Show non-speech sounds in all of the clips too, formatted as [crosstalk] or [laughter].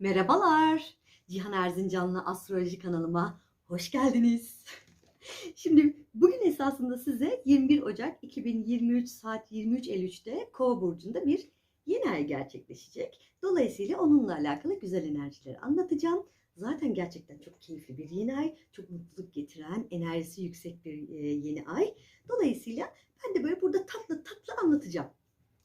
Merhabalar. Cihan Erzincanlı Astroloji kanalıma hoş geldiniz. Şimdi bugün esasında size 21 Ocak 2023 saat 23.53'te Kova burcunda bir yeni ay gerçekleşecek. Dolayısıyla onunla alakalı güzel enerjileri anlatacağım. Zaten gerçekten çok keyifli bir yeni ay, çok mutluluk getiren, enerjisi yüksek bir e, yeni ay. Dolayısıyla ben de böyle burada tatlı tatlı anlatacağım.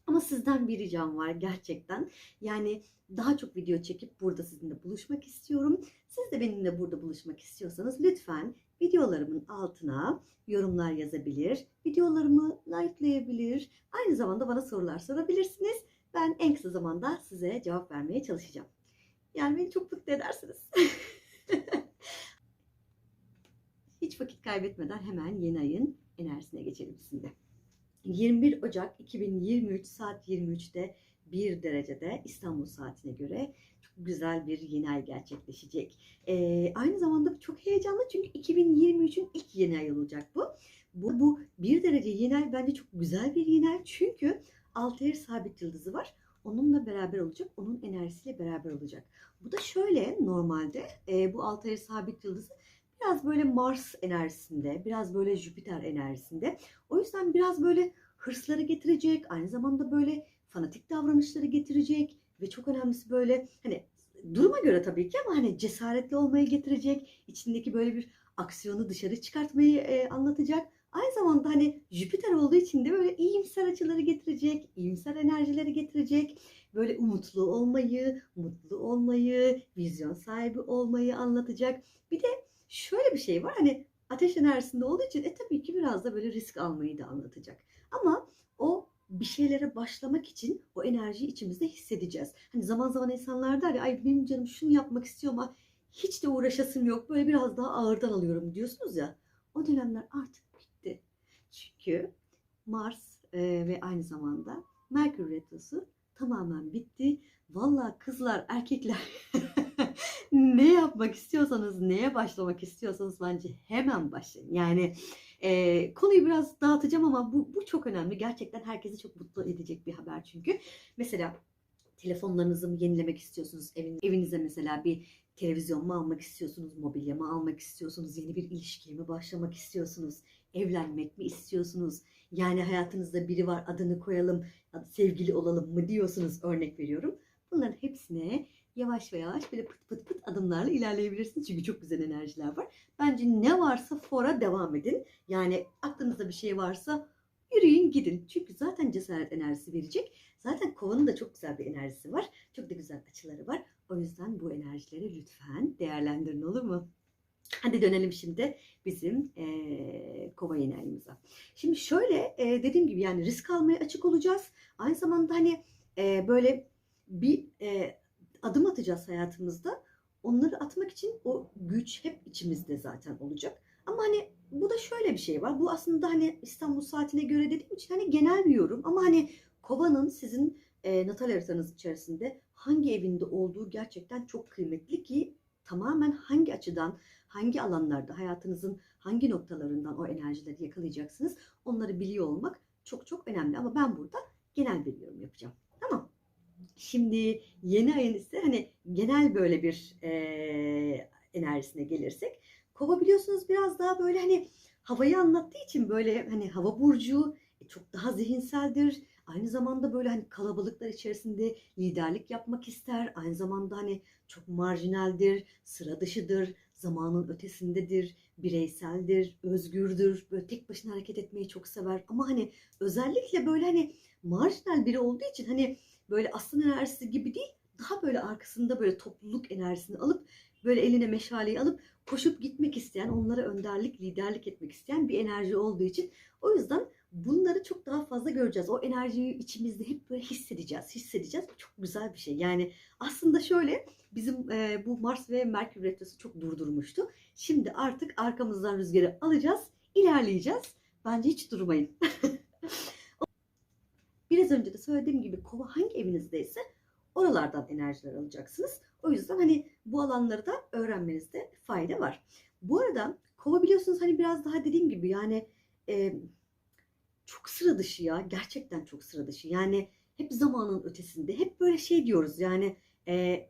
Ama sizden bir ricam var gerçekten. Yani daha çok video çekip burada sizinle buluşmak istiyorum. Siz de benimle burada buluşmak istiyorsanız lütfen videolarımın altına yorumlar yazabilir, videolarımı likelayabilir, aynı zamanda bana sorular sorabilirsiniz. Ben en kısa zamanda size cevap vermeye çalışacağım. Yani beni çok mutlu edersiniz. [laughs] Hiç vakit kaybetmeden hemen yeni ayın enerjisine geçelim sizinle. 21 Ocak 2023 saat 23'te 1 derecede İstanbul saatine göre çok güzel bir yeni ay gerçekleşecek. Ee, aynı zamanda çok heyecanlı çünkü 2023'ün ilk yeni ay olacak bu. Bu, bu 1 derece yeni ay bence çok güzel bir yeni ay çünkü Altair sabit yıldızı var. Onunla beraber olacak, onun enerjisiyle beraber olacak. Bu da şöyle normalde e, bu Altair sabit yıldızı biraz böyle Mars enerjisinde, biraz böyle Jüpiter enerjisinde. O yüzden biraz böyle hırsları getirecek, aynı zamanda böyle fanatik davranışları getirecek ve çok önemlisi böyle hani duruma göre tabii ki ama hani cesaretli olmayı getirecek, içindeki böyle bir aksiyonu dışarı çıkartmayı e, anlatacak. Aynı zamanda hani Jüpiter olduğu için de böyle iyimser açıları getirecek, iyimser enerjileri getirecek. Böyle umutlu olmayı, mutlu olmayı, vizyon sahibi olmayı anlatacak. Bir de şöyle bir şey var hani ateş enerjisinde olduğu için e tabii ki biraz da böyle risk almayı da anlatacak. Ama o bir şeylere başlamak için o enerjiyi içimizde hissedeceğiz. Hani zaman zaman insanlar der ya ay benim canım şunu yapmak istiyor ama hiç de uğraşasım yok. Böyle biraz daha ağırdan alıyorum diyorsunuz ya. O dönemler artık bitti. Çünkü Mars e, ve aynı zamanda Merkür Retrosu tamamen bitti. Vallahi kızlar, erkekler [laughs] ne yapmak istiyorsanız, neye başlamak istiyorsanız bence hemen başlayın. Yani e, konuyu biraz dağıtacağım ama bu, bu çok önemli. Gerçekten herkesi çok mutlu edecek bir haber çünkü. Mesela telefonlarınızı mı yenilemek istiyorsunuz? Evin, evinize mesela bir televizyon mu almak istiyorsunuz? Mobilya mı almak istiyorsunuz? Yeni bir ilişkiye mi başlamak istiyorsunuz? Evlenmek mi istiyorsunuz? Yani hayatınızda biri var adını koyalım, sevgili olalım mı diyorsunuz örnek veriyorum. Bunların hepsine yavaş ve yavaş böyle pıt pıt pıt adımlarla ilerleyebilirsiniz. Çünkü çok güzel enerjiler var. Bence ne varsa fora devam edin. Yani aklınızda bir şey varsa yürüyün gidin. Çünkü zaten cesaret enerjisi verecek. Zaten kovanın da çok güzel bir enerjisi var. Çok da güzel açıları var. O yüzden bu enerjileri lütfen değerlendirin olur mu? Hadi dönelim şimdi bizim e, kova ayımıza. Şimdi şöyle e, dediğim gibi yani risk almaya açık olacağız. Aynı zamanda hani e, böyle bir e, adım atacağız hayatımızda. Onları atmak için o güç hep içimizde zaten olacak. Ama hani bu da şöyle bir şey var. Bu aslında hani İstanbul saatine göre dediğim için hani genel bir yorum. Ama hani kovanın sizin e, natal haritanız içerisinde hangi evinde olduğu gerçekten çok kıymetli ki tamamen hangi açıdan, hangi alanlarda, hayatınızın hangi noktalarından o enerjileri yakalayacaksınız onları biliyor olmak çok çok önemli. Ama ben burada genel bir yorum yapacağım. Tamam. Şimdi yeni ayın ise hani genel böyle bir e, enerjisine gelirsek. Kova biliyorsunuz biraz daha böyle hani havayı anlattığı için böyle hani hava burcu e, çok daha zihinseldir. Aynı zamanda böyle hani kalabalıklar içerisinde liderlik yapmak ister. Aynı zamanda hani çok marjinaldir, sıra dışıdır, zamanın ötesindedir, bireyseldir, özgürdür. Böyle tek başına hareket etmeyi çok sever. Ama hani özellikle böyle hani marjinal biri olduğu için hani böyle aslan enerjisi gibi değil, daha böyle arkasında böyle topluluk enerjisini alıp böyle eline meşaleyi alıp koşup gitmek isteyen, onlara önderlik, liderlik etmek isteyen bir enerji olduğu için o yüzden bunları çok daha fazla göreceğiz. O enerjiyi içimizde hep böyle hissedeceğiz, hissedeceğiz. Çok güzel bir şey. Yani aslında şöyle bizim e, bu Mars ve Merkür retrosu çok durdurmuştu. Şimdi artık arkamızdan rüzgarı alacağız, ilerleyeceğiz. Bence hiç durmayın. [laughs] Biraz önce de söylediğim gibi kova hangi evinizdeyse oralardan enerjiler alacaksınız. O yüzden hani bu alanları da öğrenmenizde fayda var. Bu arada kova biliyorsunuz hani biraz daha dediğim gibi yani e, çok sıra dışı ya. Gerçekten çok sıra dışı. Yani hep zamanın ötesinde. Hep böyle şey diyoruz yani e,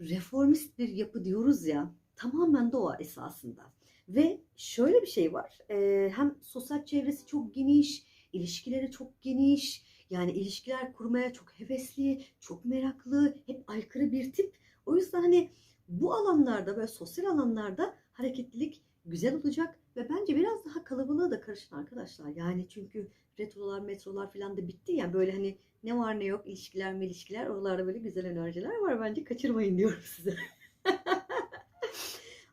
reformist bir yapı diyoruz ya tamamen o esasında. Ve şöyle bir şey var. e, hem sosyal çevresi çok geniş, ilişkileri çok geniş. Yani ilişkiler kurmaya çok hevesli, çok meraklı, hep aykırı bir tip. O yüzden hani bu alanlarda böyle sosyal alanlarda hareketlilik güzel olacak ve bence biraz daha kalabalığa da karışın arkadaşlar. Yani çünkü retrolar, metrolar falan da bitti ya böyle hani ne var ne yok ilişkiler mi ilişkiler oralarda böyle güzel enerjiler var bence kaçırmayın diyorum size. [laughs]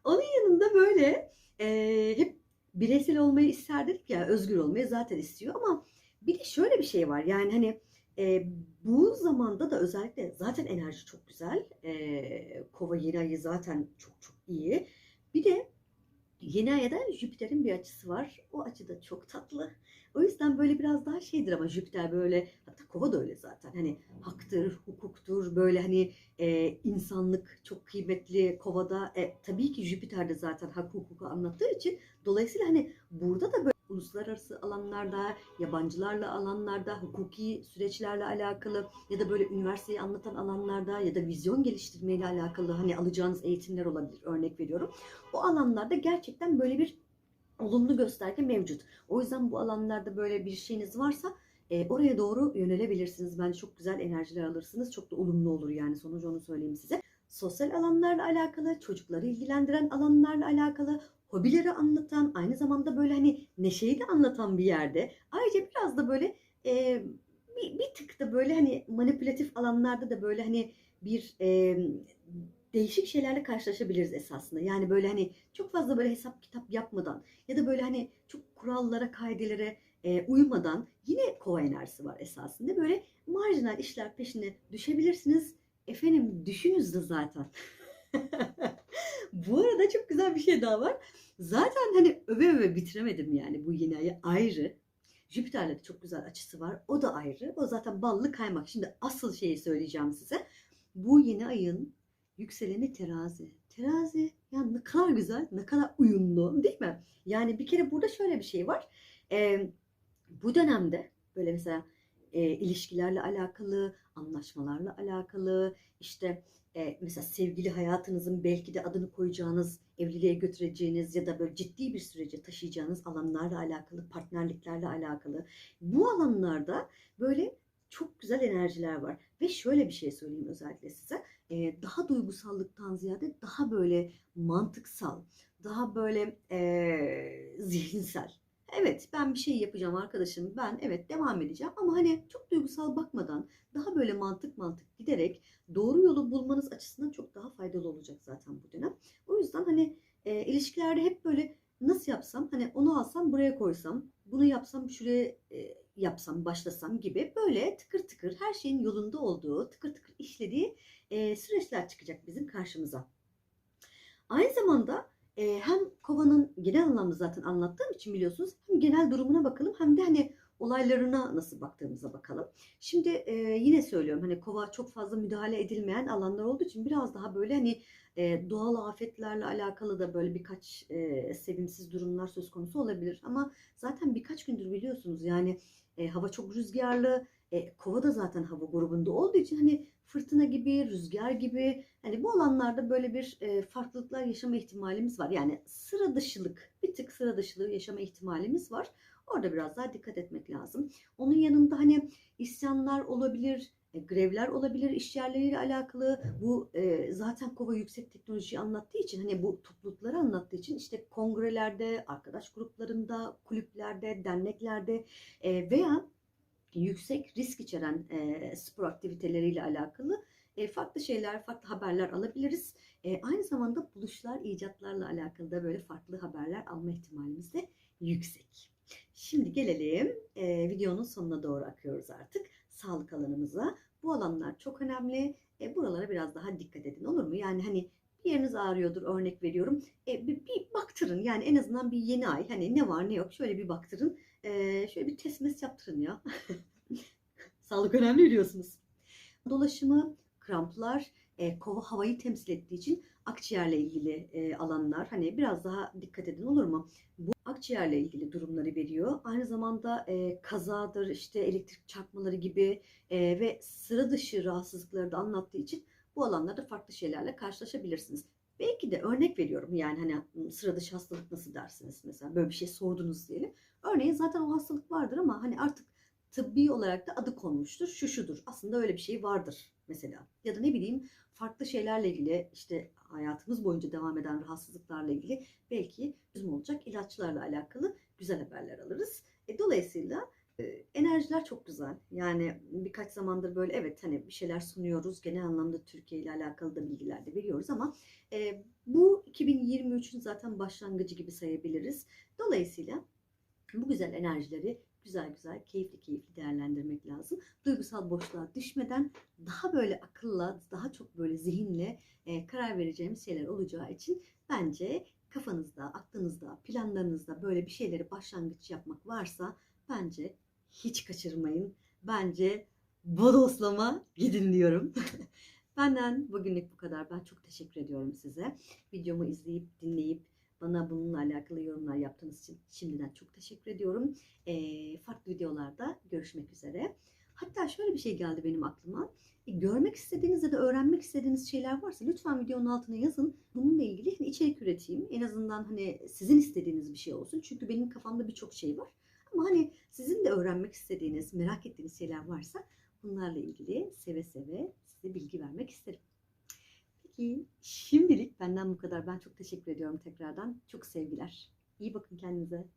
Onun yanında böyle e, hep bireysel olmayı isterdik ya özgür olmayı zaten istiyor ama bir de şöyle bir şey var yani hani e, bu zamanda da özellikle zaten enerji çok güzel. E, Kova yeni ayı zaten çok çok iyi. Bir de yeni aya da Jüpiter'in bir açısı var. O açı da çok tatlı. O yüzden böyle biraz daha şeydir ama Jüpiter böyle hatta Kova da öyle zaten. Hani haktır, hukuktur böyle hani e, insanlık çok kıymetli Kova'da. E, tabii ki Jüpiter de zaten hak hukuku anlattığı için dolayısıyla hani burada da böyle uluslararası alanlarda, yabancılarla alanlarda, hukuki süreçlerle alakalı ya da böyle üniversiteyi anlatan alanlarda ya da vizyon geliştirmeyle alakalı hani alacağınız eğitimler olabilir örnek veriyorum. O alanlarda gerçekten böyle bir olumlu gösterge mevcut. O yüzden bu alanlarda böyle bir şeyiniz varsa e, oraya doğru yönelebilirsiniz. Bence çok güzel enerjiler alırsınız. Çok da olumlu olur yani sonucu onu söyleyeyim size. Sosyal alanlarla alakalı, çocukları ilgilendiren alanlarla alakalı, hobileri anlatan, aynı zamanda böyle hani neşeyi de anlatan bir yerde. Ayrıca biraz da böyle e, bir, bir tık da böyle hani manipülatif alanlarda da böyle hani bir e, değişik şeylerle karşılaşabiliriz esasında. Yani böyle hani çok fazla böyle hesap kitap yapmadan ya da böyle hani çok kurallara, kaidelere e, uymadan yine kova enerjisi var esasında. Böyle marjinal işler peşine düşebilirsiniz. Efendim düşünüz de zaten. [laughs] Bu arada çok güzel bir şey daha var. Zaten hani öve öve bitiremedim yani bu yeni ayı ayrı. Jüpiter'le de çok güzel açısı var. O da ayrı. O zaten ballı kaymak. Şimdi asıl şeyi söyleyeceğim size. Bu yeni ayın yükseleni terazi. Terazi ya ne kadar güzel, ne kadar uyumlu değil mi? Yani bir kere burada şöyle bir şey var. Ee, bu dönemde böyle mesela e, ilişkilerle alakalı, anlaşmalarla alakalı, işte e, mesela sevgili hayatınızın belki de adını koyacağınız, evliliğe götüreceğiniz ya da böyle ciddi bir sürece taşıyacağınız alanlarla alakalı, partnerliklerle alakalı. Bu alanlarda böyle çok güzel enerjiler var. Ve şöyle bir şey söyleyeyim özellikle size. E, daha duygusallıktan ziyade daha böyle mantıksal, daha böyle e, zihinsel. Evet ben bir şey yapacağım arkadaşım. Ben evet devam edeceğim ama hani çok duygusal bakmadan daha böyle mantık mantık giderek doğru yolu bulmanız açısından çok daha faydalı olacak zaten bu dönem. O yüzden hani e, ilişkilerde hep böyle nasıl yapsam hani onu alsam buraya koysam bunu yapsam şuraya e, yapsam başlasam gibi böyle tıkır tıkır her şeyin yolunda olduğu tıkır tıkır işlediği e, süreçler çıkacak bizim karşımıza. Aynı zamanda e, hem kovanın genel anlamda zaten anlattığım için biliyorsunuz hem genel durumuna bakalım hem de hani olaylarına nasıl baktığımıza bakalım. Şimdi e, yine söylüyorum hani kova çok fazla müdahale edilmeyen alanlar olduğu için biraz daha böyle hani e, doğal afetlerle alakalı da böyle birkaç e, sevimsiz durumlar söz konusu olabilir. Ama zaten birkaç gündür biliyorsunuz yani e, hava çok rüzgarlı. E, kova da zaten hava grubunda olduğu için hani fırtına gibi, rüzgar gibi hani bu alanlarda böyle bir e, farklılıklar yaşama ihtimalimiz var. Yani sıra dışılık, bir tık sıra dışılığı yaşama ihtimalimiz var. Orada biraz daha dikkat etmek lazım. Onun yanında hani isyanlar olabilir, e, grevler olabilir iş yerleriyle alakalı. Bu e, zaten Kova yüksek teknolojiyi anlattığı için hani bu toplulukları anlattığı için işte kongrelerde, arkadaş gruplarında, kulüplerde, derneklerde e, veya yüksek risk içeren e, spor aktiviteleriyle alakalı e, farklı şeyler, farklı haberler alabiliriz. E, aynı zamanda buluşlar, icatlarla alakalı da böyle farklı haberler alma ihtimalimiz de yüksek. Şimdi gelelim e, videonun sonuna doğru akıyoruz artık sağlık alanımıza. Bu alanlar çok önemli. E, buralara biraz daha dikkat edin olur mu? Yani hani bir yeriniz ağrıyordur örnek veriyorum. E, bir, bir baktırın yani en azından bir yeni ay hani ne var ne yok şöyle bir baktırın. E, şöyle bir test yaptırın ya. [laughs] Sağlık önemli biliyorsunuz. Dolaşımı, kramplar, e, kova havayı temsil ettiği için akciğerle ilgili e, alanlar hani biraz daha dikkat edin olur mu? Bu akciğerle ilgili durumları veriyor. Aynı zamanda e, kazadır, işte elektrik çarpmaları gibi e, ve sıra dışı rahatsızlıkları da anlattığı için bu alanlarda farklı şeylerle karşılaşabilirsiniz. Belki de örnek veriyorum yani hani sıra dışı hastalık nasıl dersiniz mesela böyle bir şey sordunuz diyelim. Örneğin zaten o hastalık vardır ama hani artık tıbbi olarak da adı konmuştur. Şu şudur. Aslında öyle bir şey vardır mesela. Ya da ne bileyim farklı şeylerle ilgili işte hayatımız boyunca devam eden rahatsızlıklarla ilgili belki çözüm olacak ilaçlarla alakalı güzel haberler alırız. E, dolayısıyla enerjiler çok güzel. Yani birkaç zamandır böyle evet hani bir şeyler sunuyoruz. Genel anlamda Türkiye ile alakalı da bilgiler de veriyoruz ama e, bu 2023'ün zaten başlangıcı gibi sayabiliriz. Dolayısıyla bu güzel enerjileri güzel güzel, keyifli keyifli değerlendirmek lazım. Duygusal boşluğa düşmeden daha böyle akılla, daha çok böyle zihinle e, karar vereceğimiz şeyler olacağı için bence kafanızda, aklınızda, planlarınızda böyle bir şeyleri başlangıç yapmak varsa bence hiç kaçırmayın. Bence bodoslama gidin diyorum. [laughs] Benden bugünlük bu kadar. Ben çok teşekkür ediyorum size. Videomu izleyip, dinleyip, bana bununla alakalı yorumlar yaptığınız için şimdiden çok teşekkür ediyorum. Ee, farklı videolarda görüşmek üzere. Hatta şöyle bir şey geldi benim aklıma. E, görmek istediğiniz ya da öğrenmek istediğiniz şeyler varsa lütfen videonun altına yazın. Bununla ilgili hani içerik üreteyim. En azından hani sizin istediğiniz bir şey olsun. Çünkü benim kafamda birçok şey var. Ama hani sizin de öğrenmek istediğiniz, merak ettiğiniz şeyler varsa bunlarla ilgili seve seve size bilgi vermek isterim. Peki şimdilik benden bu kadar. Ben çok teşekkür ediyorum tekrardan. Çok sevgiler. İyi bakın kendinize.